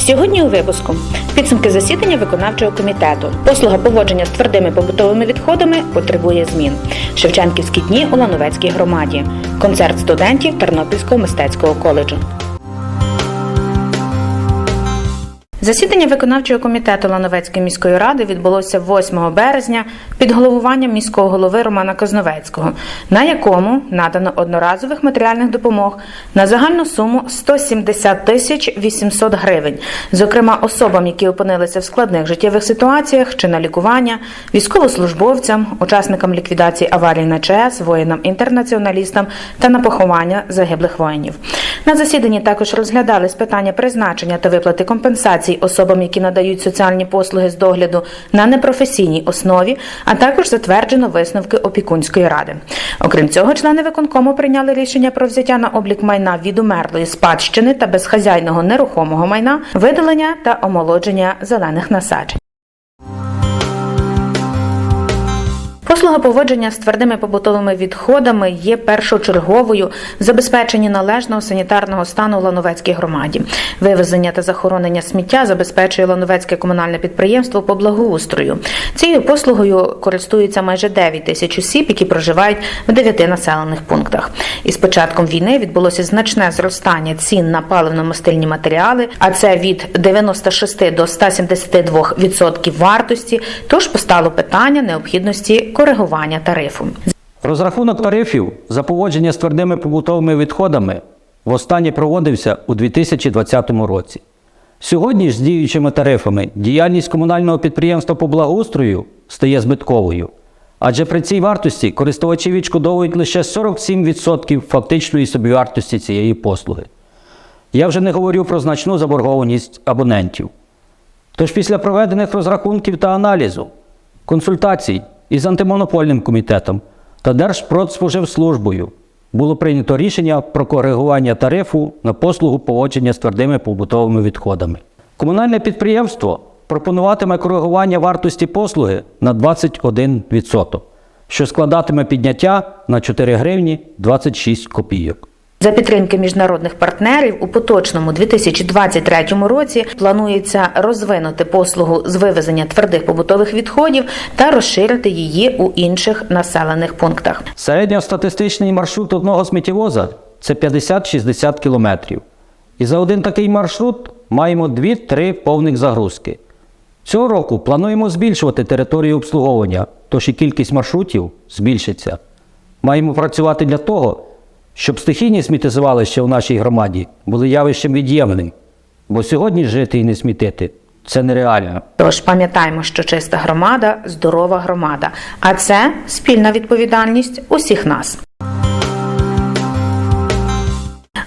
Сьогодні у випуску підсумки засідання виконавчого комітету. Послуга поводження з твердими побутовими відходами потребує змін. Шевченківські дні у Лановецькій громаді. Концерт студентів Тернопільського мистецького коледжу. Засідання виконавчого комітету Лановецької міської ради відбулося 8 березня під головуванням міського голови Романа Козновецького, на якому надано одноразових матеріальних допомог на загальну суму 170 тисяч 800 гривень, зокрема особам, які опинилися в складних життєвих ситуаціях чи на лікування, військовослужбовцям, учасникам ліквідації аварій на ЧАЕС, воїнам-інтернаціоналістам та на поховання загиблих воїнів. На засіданні також розглядались питання призначення та виплати компенсацій особам, які надають соціальні послуги з догляду на непрофесійній основі, а також затверджено висновки опікунської ради. Окрім цього, члени виконкому прийняли рішення про взяття на облік майна від умерлої спадщини та безхазяйного нерухомого майна, видалення та омолодження зелених насаджень. Послуга поводження з твердими побутовими відходами є першочерговою в забезпеченні належного санітарного стану у Лановецькій громаді. Вивезення та захоронення сміття забезпечує Лановецьке комунальне підприємство по благоустрою. Цією послугою користуються майже 9 тисяч осіб, які проживають в 9 населених пунктах. Із початком війни відбулося значне зростання цін на паливно-мастильні матеріали, а це від 96 до 172% відсотків вартості. Тож постало питання необхідності коригування тарифу. Розрахунок тарифів за поводження з твердими побутовими відходами востаннє проводився у 2020 році. Сьогодні ж з діючими тарифами діяльність комунального підприємства по благоустрою стає збитковою, адже при цій вартості користувачі відшкодовують лише 47% фактичної собівартості цієї послуги. Я вже не говорю про значну заборгованість абонентів. Тож після проведених розрахунків та аналізу, консультацій із антимонопольним комітетом та Держпродспоживслужбою було прийнято рішення про коригування тарифу на послугу поводження з твердими побутовими відходами. Комунальне підприємство пропонуватиме коригування вартості послуги на 21%, що складатиме підняття на 4 гривні 26 копійок. За підтримки міжнародних партнерів у поточному 2023 році планується розвинути послугу з вивезення твердих побутових відходів та розширити її у інших населених пунктах. Середньостатистичний маршрут одного сміттєвоза це 50-60 кілометрів. І за один такий маршрут маємо 2-3 повних загрузки. Цього року плануємо збільшувати територію обслуговування, тож і кількість маршрутів збільшиться. Маємо працювати для того, щоб стихійні сміттєзвалища в нашій громаді були явищем від'ємним. Бо сьогодні жити і не смітити це нереально. Тож пам'ятаємо, що чиста громада здорова громада, а це спільна відповідальність усіх нас.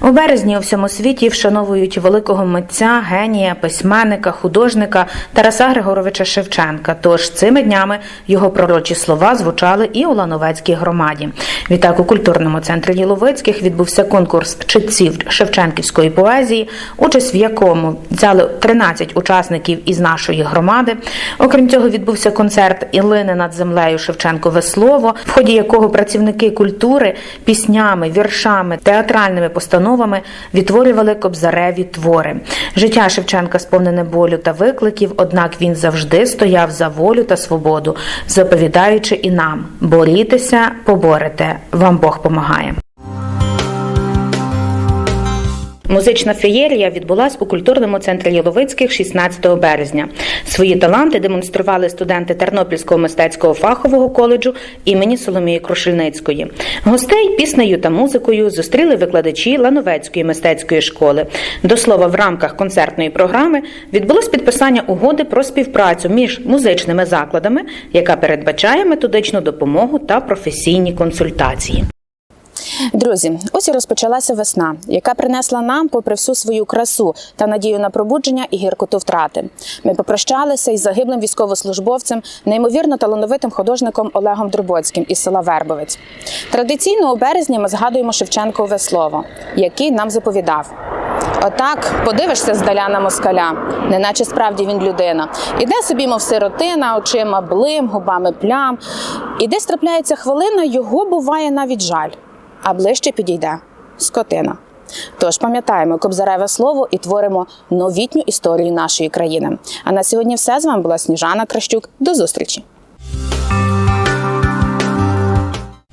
У березні у всьому світі вшановують великого митця, генія, письменника, художника Тараса Григоровича Шевченка. Тож цими днями його пророчі слова звучали і у Лановецькій громаді. Відтак у культурному центрі Єловицьких відбувся конкурс читців Шевченківської поезії, участь в якому взяли 13 учасників із нашої громади. Окрім цього, відбувся концерт Ілини над землею Шевченкове слово, в ході якого працівники культури піснями, віршами, театральними постановами відтворювали кобзареві твори. Життя Шевченка сповнене болю та викликів, однак він завжди стояв за волю та свободу, заповідаючи і нам борітеся, поборете, вам Бог помагає. Музична феєрія відбулась у культурному центрі Єловицьких 16 березня. Свої таланти демонстрували студенти Тернопільського мистецького фахового коледжу імені Соломії Крушельницької. Гостей піснею та музикою зустріли викладачі Лановецької мистецької школи. До слова, в рамках концертної програми відбулось підписання угоди про співпрацю між музичними закладами, яка передбачає методичну допомогу та професійні консультації. Друзі, ось і розпочалася весна, яка принесла нам, попри всю свою красу та надію на пробудження і гіркоту втрати. Ми попрощалися із загиблим військовослужбовцем, неймовірно талановитим художником Олегом Дробоцьким із села Вербовець. Традиційно у березні ми згадуємо Шевченкове слово, який нам заповідав. Отак подивишся здаля на москаля, неначе справді він людина. Іде собі, мов сиротина, очима блим, губами плям. І десь трапляється хвилина, його буває навіть жаль а ближче підійде скотина. Тож пам'ятаємо кобзареве слово і творимо новітню історію нашої країни. А на сьогодні все з вами була Сніжана Кращук. До зустрічі!